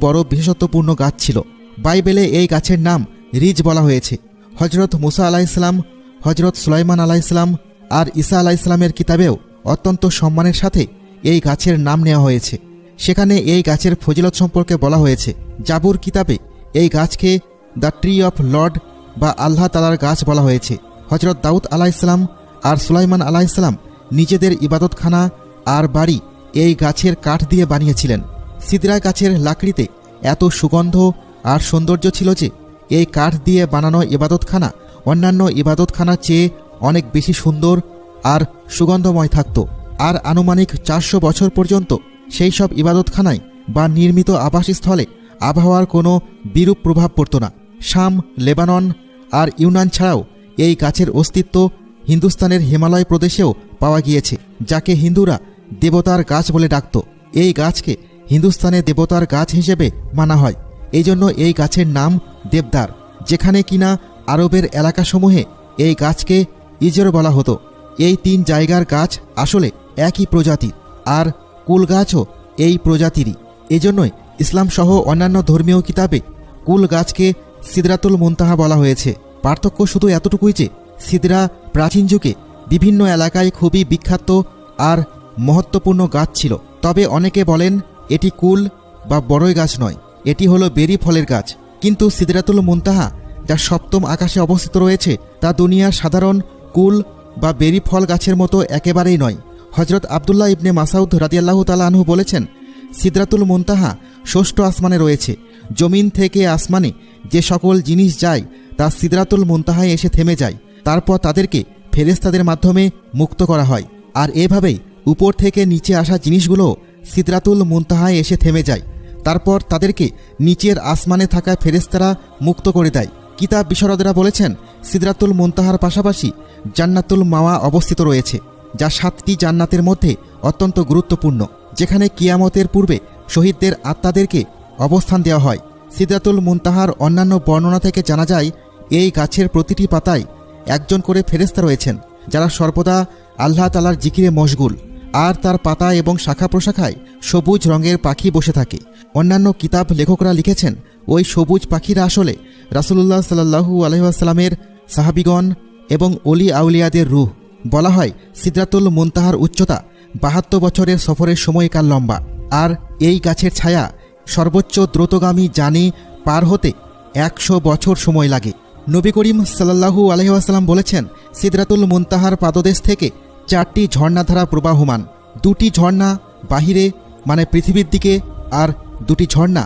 বড় বিশেষত্বপূর্ণ গাছ ছিল। বাইবেলে এই গাছের নাম রিজ বলা হয়েছে। হজরত মুসা আলাহ ইসলাম হজরত সুলাইমান আলাইসলাম আর ঈসা আলাইসলামের কিতাবেও অত্যন্ত সম্মানের সাথে এই গাছের নাম নেওয়া হয়েছে। সেখানে এই গাছের ফজিলত সম্পর্কে বলা হয়েছে। জাবুর কিতাবে এই গাছকে দ্য ট্রি অফ লর্ড বা আল্লাহ তালার গাছ বলা হয়েছে। হজরত দাউদ আলাইসলাম আর সুলাইমান আলাইসলাম নিজেদের ইবাদতখানা আর বাড়ি এই গাছের কাঠ দিয়ে বানিয়েছিলেন। সিদরা গাছের লাকড়িতে এত সুগন্ধ আর সৌন্দর্য ছিল যে এই কাঠ দিয়ে বানানো ইবাদতখানা, অন্যান্য ইবাদতখানার চেয়ে অনেক বেশি সুন্দর আর সুগন্ধময় থাকত। আর আনুমানিক চারশো বছর পর্যন্ত সেই সব ইবাদতখানায় বা নির্মিত আবাসস্থলে আবহাওয়ার কোনো বিরূপ প্রভাব পড়ত না। শাম, লেবানন আর ইউনান ছাড়াও এই গাছের অস্তিত্ব হিন্দুস্তানের হিমালয় প্রদেশেও পাওয়া গিয়েছে, যাকে হিন্দুরা দেবতার গাছ বলে ডাকত। এই গাছকে হিন্দুস্তানে দেবতার গাছ হিসেবে মানা হয়। এই জন্য এই গাছের নাম দেবদার, যেখানে কিনা আরবের এলাকাসমূহে এই গাছকে ইজর বলা হতো। এই তিন জায়গার গাছ আসলে একই প্রজাতির আর কুল গাছও এই প্রজাতিরই। এজন্যই ইসলাম সহ অন্যান্য ধর্মীয় কিতাবে কুল গাছকে সিদরাতুল মুনতাহা বলা হয়েছে। পার্থক্য শুধু এতটুকুই যে, সিদরা প্রাচীন যুগে বিভিন্ন এলাকায় খুবই বিখ্যাত আর মহত্বপূর্ণ গাছ ছিল। তবে অনেকে বলেন এটি কুল বা বড়ই গাছ নয়। এটি হলো বেরি ফলের গাছ। কিন্তু সিদরাতুল মুনতাহা, যা সপ্তম আকাশে অবস্থিত রয়েছে, তা দুনিয়ার সাধারণ কুল বা বেরি ফল গাছের মতো একেবারেই নয়। হজরত আবদুল্লাহ ইবনে মাসাউদ রাদিয়াল্লাহ তালা আনহু বলেছেন, সিদরাতুল মুনতাহা ষষ্ঠ আসমানে রয়েছে। জমিন থেকে আসমানে যে সকল জিনিস যায়, তা সিদরাতুল মুনতাহায় এসে থেমে যায়। তারপর তাদেরকে ফেরেস্তাদের মাধ্যমে মুক্ত করা হয়। আর এভাবেই উপর থেকে নিচে আসা জিনিসগুলো সিদরাতুল মুনতাহায় এসে থেমে যায়। তারপর তাদেরকে নিচের আসমানে থাকা ফেরেস্তারা মুক্ত করে দেয়। কিতাব বিশরদরা বলেছেন, সিদরাতুল মুনতাহার পাশাপাশি জান্নাতুল মাওয়া অবস্থিত রয়েছে, যা সাতটি জান্নাতের মধ্যে অত্যন্ত গুরুত্বপূর্ণ, যেখানে কিয়ামতের পূর্বে শহীদদের আত্মাদেরকে অবস্থান দেওয়া হয়। সিদরাতুল মুনতাহার অন্যান্য বর্ণনা থেকে জানা যায়, এই গাছের প্রতিটি পাতায় একজন করে ফেরেস্তা রয়েছেন, যারা সর্বদা আল্লাহ তালার জিকিরে মশগুল। আর তার পাতা এবং শাখা প্রশাখায় সবুজ রঙের পাখি বসে থাকে। অন্যান্য কিতাব লেখকরা লিখেছেন, ওই সবুজ পাখিরা আসলে রাসুলুল্লাহ সাল্লাহু আলহিহাস্লামের সাহাবিগণ এবং অলি আউলিয়াদের রুহ। বলা হয়, সিদ্রাতুল মুনতাহার উচ্চতা বাহাত্তর বছরের সফরের সময়কাল লম্বা। আর এই গাছের ছায়া সর্বোচ্চ দ্রুতগামী জানে পার হতে একশো বছর সময় লাগে। নবী করিম সাল্লাহু আলহিহাস্লাম বলেছেন, সিদরাতুল মুনতাহার পাদদেশ থেকে চারটি ঝর্ণাধারা প্রবাহমান। দুটি ঝর্ণা বাহিরে মানে পৃথিবীর দিকে আর দুটি ঝর্ণা